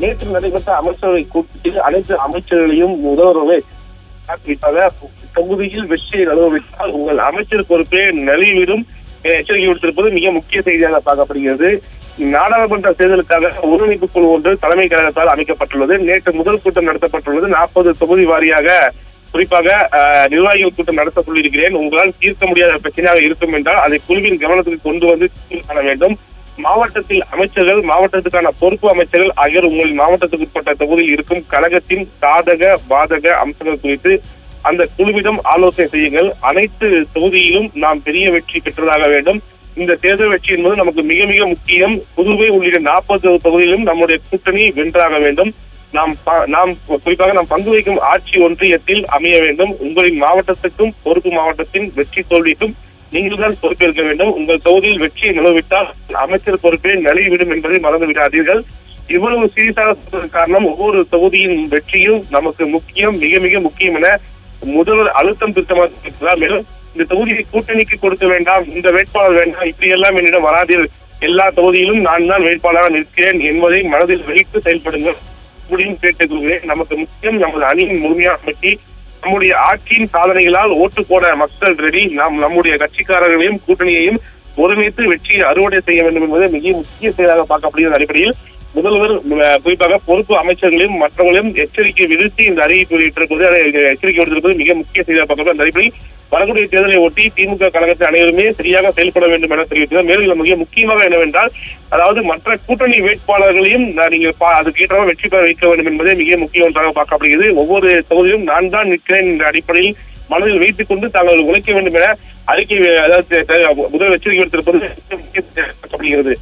நேற்று நடைபெற்ற அமைச்சரவை கூட்டத்தில் அனைத்து அமைச்சர்களையும் முதல்வரவே குறிப்பாக தொகுதியில் வெற்றியை அனுபவித்தால் உங்கள் அமைச்சர் பொறுப்பே நலிவிடும் எச்சரிக்கை விடுத்திருப்பது மிக முக்கிய செய்தியாக பார்க்கப்படுகிறது. நாடாளுமன்ற தேர்தலுக்காக ஒருங்கிணைப்பு குழு ஒன்று தலைமை கழகத்தால் அமைக்கப்பட்டுள்ளது. நேற்று முதல் கூட்டம் நடத்தப்பட்டுள்ளது. நாற்பது தொகுதி வாரியாக குறிப்பாக நிர்வாகிகள் கூட்டம் நடத்த சொல்லியிருக்கிறேன் உங்களால் தீர்க்க முடியாத பிரச்சனையாக இருக்கும் என்றால் அதை குழுவின் கவனத்துக்கு கொண்டு வந்து காண வேண்டும். மாவட்டத்தில் அமைச்சர்கள் மாவட்டத்துக்கான பொறுப்பு அமைச்சர்கள் ஆகியோர் உங்கள் மாவட்டத்துக்கு உட்பட்ட தொகுதியில் இருக்கும் கழகத்தின் சாதக பாதக அம்சங்கள் குறித்து அந்த குழுவிடம் ஆலோசனை செய்யுங்கள். அனைத்து தொகுதியிலும் நாம் பெரிய வெற்றி பெற்றதாக வேண்டும். இந்த தேர்தல் வெற்றி என்பது நமக்கு மிக மிக முக்கியம். புதுவை உள்ளிட்ட நாற்பது தொகுதியிலும் நம்முடைய கூட்டணி வென்றாக வேண்டும். நாம் ப- நாம் குறிப்பாக நாம் பங்கு வைக்கும் ஆட்சி ஒன்றியத்தில் அமைய வேண்டும். உங்களின் மாவட்டத்துக்கும் பொறுப்பு மாவட்டத்தின் வெற்றி தோல்விக்கும் நீங்கள்தான் பொறுப்பேற்க வேண்டும். உங்கள் தொகுதியில் வெற்றியை நிலவிட்டால் அமைச்சர் பொறுப்பே நலிவிடும் என்பதை மறந்து விடாதீர்கள். இவ்வளவு சீரியஸாக காரணம் ஒவ்வொரு தொகுதியின் வெற்றியும் நமக்கு முக்கியம் மிக மிக முக்கியம் என முதல்வர் அழுத்தம் திருத்தமாக இருக்கிறார் மேலும் இந்த தொகுதியை கூட்டணிக்கு கொடுக்க வேண்டாம் இந்த வேட்பாளர் வேண்டாம் இப்படி எல்லாம் என்னிடம் வராதீர் எல்லா தொகுதியிலும் நான் தான் வேட்பாளராக நிற்கிறேன் என்பதை மனதில் வைத்து செயல்படுங்கள். முடியும் கேட்டுக்கொள்கிறேன். நமக்கு முக்கியம் நமது அணியின் முழுமையாக பற்றி நம்முடைய ஆட்சியின் சாதனைகளால் ஓட்டு போட மக்கள் ரெடி நாம் நம்முடைய கட்சிக்காரர்களையும் கூட்டணியையும் ஒருங்கிணைத்து வெற்றியை அறுவடை செய்ய வேண்டும் என்பது மிக முக்கிய செயலாக பார்க்கப்படுகிறது அடிப்படையில். முதல்வர் குறிப்பாக பொறுப்பு அமைச்சர்களையும் மற்றவர்களையும் எச்சரிக்கை விடுத்து இந்த அறிவிப்பு வெளியிட்டிருப்பது அதை எச்சரிக்கை விடுத்திருப்பது மிக முக்கிய செய்தியாக பார்க்கப்படுகிறது. அந்த அடிப்படையில் வரக்கூடிய தேர்தலை ஒட்டி திமுக கழகத்தை அனைவருமே சரியாக செயல்பட வேண்டும் என தெரிவித்தார் மேலும் இதில் மிக முக்கியமாக என்னவென்றால் அதாவது மற்ற கூட்டணி வேட்பாளர்களையும் நான் நீங்கள் பா- வெற்றி பெற வைக்க வேண்டும் என்பதே மிக முக்கிய ஒன்றாக பார்க்கப்படுகிறது. ஒவ்வொரு தொகுதியிலும் நான் தான் நிற்கிறேன் என்ற அடிப்படையில் மனதில் வைத்துக் கொண்டு தாங்கள் உழைக்க வேண்டும் என அறிக்கை அதாவது முதல் எச்சரிக்கை விடுத்திருப்பது முக்கிய பார்க்கப்படுகிறது.